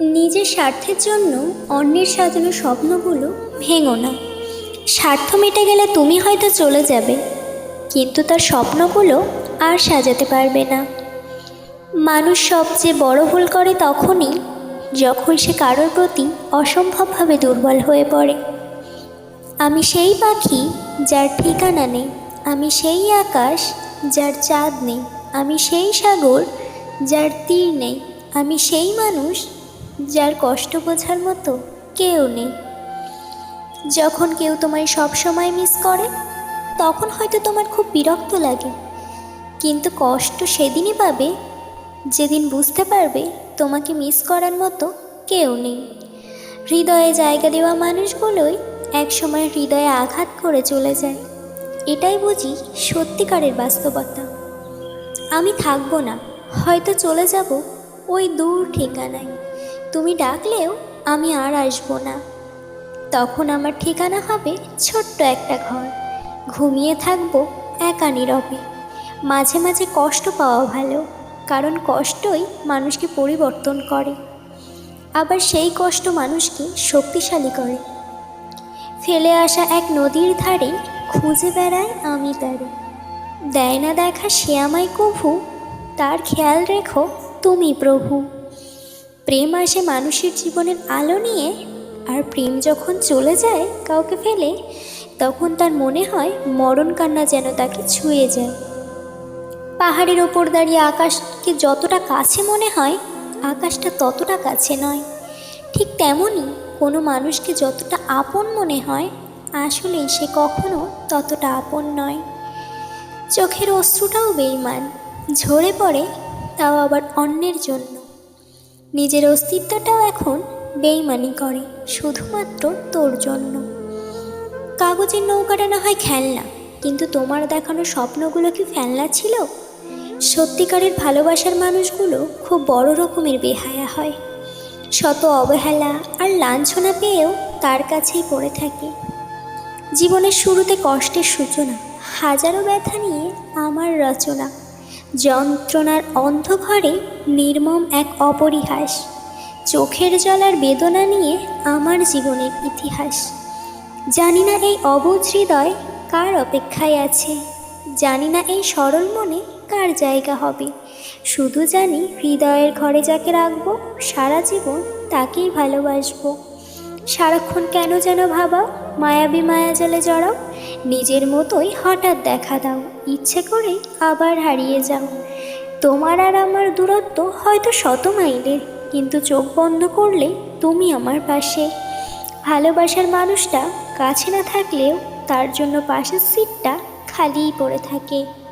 নিজের স্বার্থের জন্য অন্যের সাজানো স্বপ্নগুলো ভেঙো না। স্বার্থ মেটে গেলে তুমি হয়তো চলে যাবে, কিন্তু তার স্বপ্নগুলো আর সাজাতে পারবে না। মানুষ সবচেয়ে বড় ভুল করে তখনই যখন সে কারোর প্রতি অসম্ভবভাবে দুর্বল হয়ে পড়ে। আমি সেই পাখি যার ঠিকানা নেই, আমি সেই আকাশ যার চাঁদ নেই, আমি সেই সাগর যার তীর নেই, আমি সেই মানুষ যার কষ্ট বোঝার মতো কেউ নেই। যখন কেউ তোমায় সব সময় মিস করে, তখন হয়তো তোমার খুব বিরক্ত লাগে। কিন্তু কষ্ট সেদিনই পাবে, যেদিন বুঝতে পারবে তোমাকে মিস করার মতো কেউ নেই। হৃদয়ে জায়গা দেওয়া মানুষগুলোই একসময় হৃদয়ে আঘাত করে চলে যায়। এটাই বুঝি সত্যিকারের বাস্তবতা। আমি থাকব না, হয়তো চলে যাব ওই দূর ঠিকানায়। তুমি ডাকলেও আমি আর আসব না। তখন আমার ঠিকানা হবে ছোট্ট একটা ঘর। ঘুমিয়ে থাকব একা নীরবে। মাঝে মাঝে কষ্ট পাওয়া ভালো, কারণ কষ্টই মানুষকে পরিবর্তন করে। আবার সেই কষ্ট মানুষকে শক্তিশালী করে। ফেলে আসা এক নদীর ধারে খুঁজে বেড়ায় আমি তারে। দেয় না দেখা সে আমায় কভু, তার খেয়াল রেখো তুমি প্রভু। প্রেম আসে মানুষের জীবনের আলো নিয়ে আর প্রেম যখন চলে যায় কাউকে ফেলে, তখন তার মনে হয় মরণ কান্না যেন তাকে ছুঁয়ে যায়। পাহাড়ের ওপর দাঁড়িয়ে আকাশকে যতটা কাছে মনে হয়, আকাশটা ততটা কাছে নয়। ঠিক তেমনই কোনো মানুষকে যতটা আপন মনে হয়, আসলে সে কখনো ততটা আপন নয়। চোখের অশ্রুটাও বেইমান, ঝরে পড়ে, তাও আবার অন্যের জন্য। নিজের অস্তিত্বটাও এখন বেইমানি করে, শুধুমাত্র তোর জন্য। কাগজের নৌকাটা না হয় খেলনা, কিন্তু তোমার দেখানো স্বপ্নগুলো কি ফেলনা ছিল? সত্যিকারের ভালোবাসার মানুষগুলো খুব বড় রকমের বেহায়া হয়। শত অবহেলা আর লাঞ্ছনা পেয়েও তার কাছেই পড়ে থাকে। জীবনের শুরুতে কষ্টের সূচনা, হাজারো ব্যথা নিয়ে আমার রচনা। যন্ত্রণার অন্ধঘরে নির্মম এক অপরিহাস। চোখের জলার বেদনা নিয়ে আমার জীবনের ইতিহাস। জানি না এই অবুঝ হৃদয় কার অপেক্ষায় আছে। জানি না এই সরল মনে কার জায়গা হবে। শুধু জানি হৃদয়ের ঘরে যাকে রাখব, সারা জীবন তাকেই ভালোবাসবো। সারাক্ষণ কেন যেন ভাবা মায়াবী মায়া জলে জড়াও নিজের মতোই হঠাৎ দেখা দাও। ইচ্ছে করে আবার হারিয়ে যাও। তোমার আর আমার দূরত্ব হয়তো শত মাইলের, কিন্তু চোখ বন্ধ করলে তুমি আমার পাশে। ভালোবাসার মানুষটা কাছে না থাকলেও তার জন্য পাশের সিটটা খালিই পড়ে থাকে।